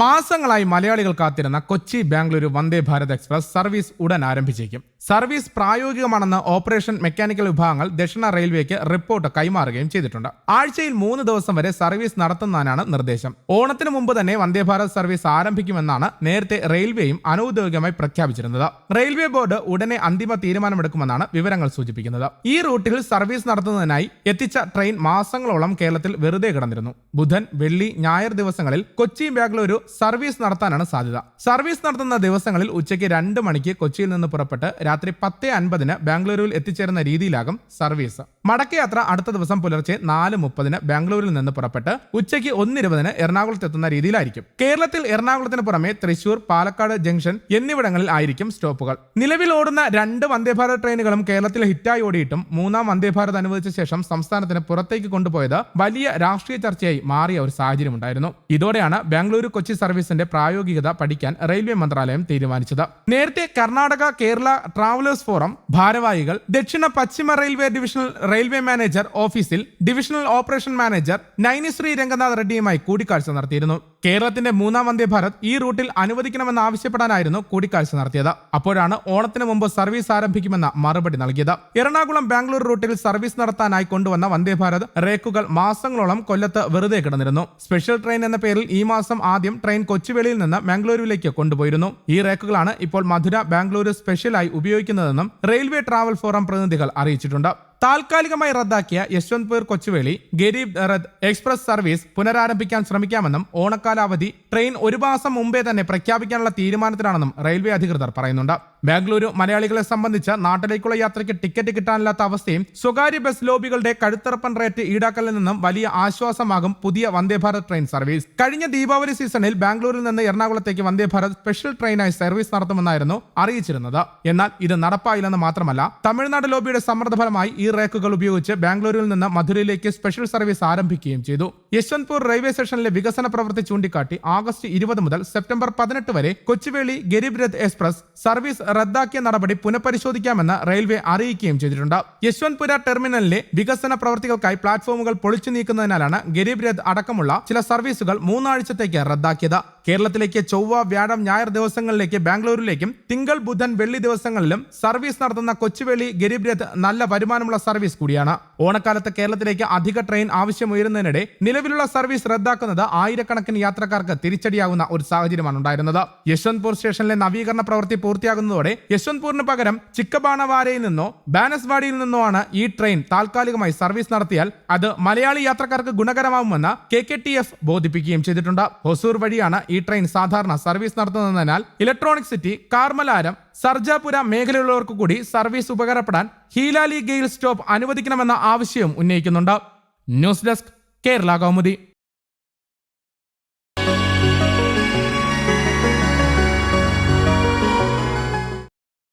മാസങ്ങളായി മലയാളികൾ കാത്തിരുന്ന കൊച്ചി ബാംഗ്ലൂരു വന്ദേ ഭാരത് എക്സ്പ്രസ് സർവീസ് ഉടൻ ആരംഭിച്ചേക്കും. സർവീസ് പ്രായോഗികമാണെന്ന് ഓപ്പറേഷൻ മെക്കാനിക്കൽ വിഭാഗങ്ങൾ ദക്ഷിണ റെയിൽവേക്ക് റിപ്പോർട്ട് കൈമാറുകയും ചെയ്തിട്ടുണ്ട്. ആഴ്ചയിൽ മൂന്ന് ദിവസം വരെ സർവീസ് നടത്തുന്നതിനാണ് നിർദ്ദേശം. ഓണത്തിന് മുമ്പ് തന്നെ വന്ദേ ഭാരത് സർവീസ് ആരംഭിക്കുമെന്നാണ് നേരത്തെ റെയിൽവേയും അനൌദ്യോഗികമായി പ്രഖ്യാപിച്ചിരുന്നത്. റെയിൽവേ ബോർഡ് ഉടനെ അന്തിമ തീരുമാനമെടുക്കുമെന്നാണ് വിവരങ്ങൾ സൂചിപ്പിക്കുന്നത്. ഈ റൂട്ടിൽ സർവീസ് നടത്തുന്നതിനായി എത്തിച്ച ട്രെയിൻ മാസങ്ങളോളം കേരളത്തിൽ വെറുതെ കിടന്നിരുന്നു. ബുധൻ വെള്ളി ഞായർ ദിവസങ്ങളിൽ കൊച്ചി ബാംഗ്ലൂരു സർവീസ് നടത്താനാണ് സാധ്യത. സർവീസ് നടത്തുന്ന ദിവസങ്ങളിൽ ഉച്ചയ്ക്ക് രണ്ട് മണിക്ക് കൊച്ചിയിൽ നിന്ന് പുറപ്പെട്ട് രാത്രി പത്ത് അൻപതിന് ബാംഗ്ലൂരുവിൽ എത്തിച്ചേരുന്ന രീതിയിലാകും സർവീസ്. മടക്കയാത്ര അടുത്ത ദിവസം പുലർച്ചെ നാല് മുപ്പതിന് ബാംഗ്ലൂരിൽ നിന്ന് പുറപ്പെട്ട് ഉച്ചയ്ക്ക് ഒന്നിരുപതിന് എറണാകുളത്ത് എത്തുന്ന രീതിയിലായിരിക്കും. കേരളത്തിൽ എറണാകുളത്തിന് പുറമെ തൃശൂർ പാലക്കാട് ജംഗ്ഷൻ എന്നിവിടങ്ങളിൽ ആയിരിക്കും സ്റ്റോപ്പുകൾ. നിലവിൽ ഓടുന്ന രണ്ട് വന്ദേഭാരത് ട്രെയിനുകളും കേരളത്തിൽ ഹിറ്റായി ഓടിയിട്ടും മൂന്നാം വന്ദേഭാരത് അനുവദിച്ച ശേഷം സംസ്ഥാനത്തിന് പുറത്തേക്ക് കൊണ്ടുപോയത് വലിയ രാഷ്ട്രീയ ചർച്ചയായി മാറിയ ഒരു സാഹചര്യമുണ്ടായിരുന്നു. ഇതോടെയാണ് ബാംഗ്ലൂരു കൊച്ചി സർവീസിന്റെ പ്രായോഗികത പഠിക്കാൻ റെയിൽവേ മന്ത്രാലയം തീരുമാനിച്ചത്. നേരത്തെ കർണാടക കേരള ട്രാവലേഴ്സ് ഫോറം ഭാരവാഹികൾ ദക്ഷിണ പശ്ചിമ റെയിൽവേ ഡിവിഷണൽ റെയിൽവേ മാനേജർ ഓഫീസിൽ divisional operation manager Nainishree Ranganath റെഡ്ഡിയുമായി കൂടിക്കാഴ്ച നടത്തിയിരുന്നു. കേരളത്തിന്റെ മൂന്നാം വന്ദേ ഭാരത് ഈ റൂട്ടിൽ അനുവദിക്കണമെന്ന് ആവശ്യപ്പെടാനായിരുന്നു കൂടിക്കാഴ്ച നടത്തിയത്. അപ്പോഴാണ് ഓണത്തിന് മുമ്പ് സർവീസ് ആരംഭിക്കുമെന്ന മറുപടി നൽകിയത്. എറണാകുളം ബാംഗ്ലൂർ റൂട്ടിൽ സർവീസ് നടത്താനായി കൊണ്ടുവന്ന വന്ദേ ഭാരത് റേക്കുകൾ മാസങ്ങളോളം കൊല്ലത്ത് വെറുതെ കിടന്നിരുന്നു. സ്പെഷ്യൽ ട്രെയിൻ എന്ന പേരിൽ ഈ മാസം ആദ്യം ട്രെയിൻ കൊച്ചുവേളിയിൽ നിന്ന് ബാംഗ്ലൂരുവിലേക്ക് കൊണ്ടുപോയിരുന്നു. ഈ റേക്കുകളാണ് ഇപ്പോൾ മധുര ബാംഗ്ലൂരു സ്പെഷ്യലായി ഉപയോഗിക്കുന്നതെന്നും റെയിൽവേ ട്രാവൽ ഫോറം പ്രതിനിധികൾ അറിയിച്ചിട്ടുണ്ട്. താൽക്കാലികമായി റദ്ദാക്കിയ യശ്വന്ത്പൂർ കൊച്ചുവേളി ഗരീബ് റഥ് എക്സ്പ്രസ് സർവീസ് പുനരാരംഭിക്കാൻ ശ്രമിക്കാമെന്നും ഓണക്കാലാവധി ട്രെയിൻ ഒരു മാസം മുമ്പേ തന്നെ പ്രഖ്യാപിക്കാനുള്ള തീരുമാനത്തിലാണെന്നും റെയിൽവേ അധികൃതർ പറയുന്നുണ്ട്. ബാംഗ്ലൂരു മലയാളികളെ സംബന്ധിച്ച് നാട്ടിലേക്കുള്ള യാത്രയ്ക്ക് ടിക്കറ്റ് കിട്ടാനില്ലാത്ത അവസ്ഥയും സ്വകാര്യ ബസ് ലോബികളുടെ കഴുത്തറപ്പൻ റേറ്റ് ഈടാക്കലിൽ നിന്നും വലിയ ആശ്വാസമാകും പുതിയ വന്ദേ ഭാരത് ട്രെയിൻ സർവീസ്. കഴിഞ്ഞ ദീപാവലി സീസണിൽ ബാംഗ്ലൂരിൽ നിന്ന് എറണാകുളത്തേക്ക് വന്ദേ ഭാരത് സ്പെഷ്യൽ ട്രെയിനായി സർവീസ് നടത്തുമെന്നായിരുന്നു അറിയിച്ചിരുന്നത്. എന്നാൽ ഇത് നടപ്പായില്ലെന്ന് മാത്രമല്ല തമിഴ്നാട് ലോബിയുടെ സമ്മർദ്ദ ഫലമായി ഈ റേക്കുകൾ ഉപയോഗിച്ച് ബാംഗ്ലൂരിൽ നിന്ന് മധുരയിലേക്ക് സ്പെഷ്യൽ സർവീസ് ആരംഭിക്കുകയും ചെയ്തു. യശ്വന്ത്പൂർ റെയിൽവേ സ്റ്റേഷനിലെ വികസന പ്രവൃത്തി ചൂണ്ടിക്കാട്ടി ആഗസ്റ്റ് ഇരുപത് മുതൽ സെപ്റ്റംബർ പതിനെട്ട് വരെ കൊച്ചുവേളി ഗരീബ് രഥ് എക്സ്പ്രസ് സർവീസ് റദ്ദാക്കിയ നടപടി പുനഃപരിശോധിക്കാമെന്ന് റെയിൽവേ അറിയിക്കുകയും ചെയ്തിട്ടുണ്ട്. യശ്വന്ത്പുര ടെർമിനലിലെ വികസന പ്രവൃത്തികൾക്കായി പ്ലാറ്റ്ഫോമുകൾ പൊളിച്ചു നീക്കുന്നതിനാലാണ് ഗരീബ് രഥ് അടക്കമുള്ള ചില സർവീസുകൾ മൂന്നാഴ്ചത്തേക്ക് റദ്ദാക്കിയത്. കേരളത്തിലേക്ക് ചൊവ്വ വ്യാഴം ഞായർ ദിവസങ്ങളിലേക്ക് ബാംഗ്ലൂരിലേക്കും തിങ്കൾ ബുധൻ വെള്ളി ദിവസങ്ങളിലും സർവീസ് നടത്തുന്ന കൊച്ചുവേളി ഗരീബ് രഥ് നല്ല വരുമാനമുള്ള സർവീസ് കൂടിയാണ്. ഓണക്കാലത്ത് കേരളത്തിലേക്ക് അധിക ട്രെയിൻ ആവശ്യമുയരുന്നതിനിടെ നിലവിലുള്ള സർവീസ് റദ്ദാക്കുന്നത് ആയിരക്കണക്കിന് യാത്രക്കാർക്ക് തിരിച്ചടിയാകുന്ന ഒരു സാഹചര്യമാണ് ഉണ്ടായിരുന്നത്. യശ്വന്ത്പൂർ സ്റ്റേഷനിലെ നവീകരണ പ്രവൃത്തി പൂർത്തിയാകുന്നതോടെ യശ്വന്ത്പൂരിന് പകരം ചിക്കബാണവാരയിൽ നിന്നോ ബാനസ്വാടിയിൽ നിന്നോ ആണ് ഈ ട്രെയിൻ താൽക്കാലികമായി സർവീസ് നടത്തിയാൽ അത് മലയാളി യാത്രക്കാർക്ക് ഗുണകരമാവുമെന്ന് കെ കെ ടി എഫ് ബോധിപ്പിക്കുകയും ചെയ്തിട്ടുണ്ട്. ഹൊസൂർ വഴിയാണ് ഈ ട്രെയിൻ സാധാരണ സർവീസ് നടത്തുന്നതിനാൽ ഇലക്ട്രോണിക് സിറ്റി കാർമലാരം സർജാപുര മേഖലയുള്ളവർക്ക് കൂടി സർവീസ് ഉപകാരപ്പെടാൻ ഹീലാലി ഗെയിൽ സ്റ്റോപ്പ് അനുവദിക്കണമെന്ന ആവശ്യവും ഉന്നയിക്കുന്നുണ്ട്. News desk Kerala Kaumudi.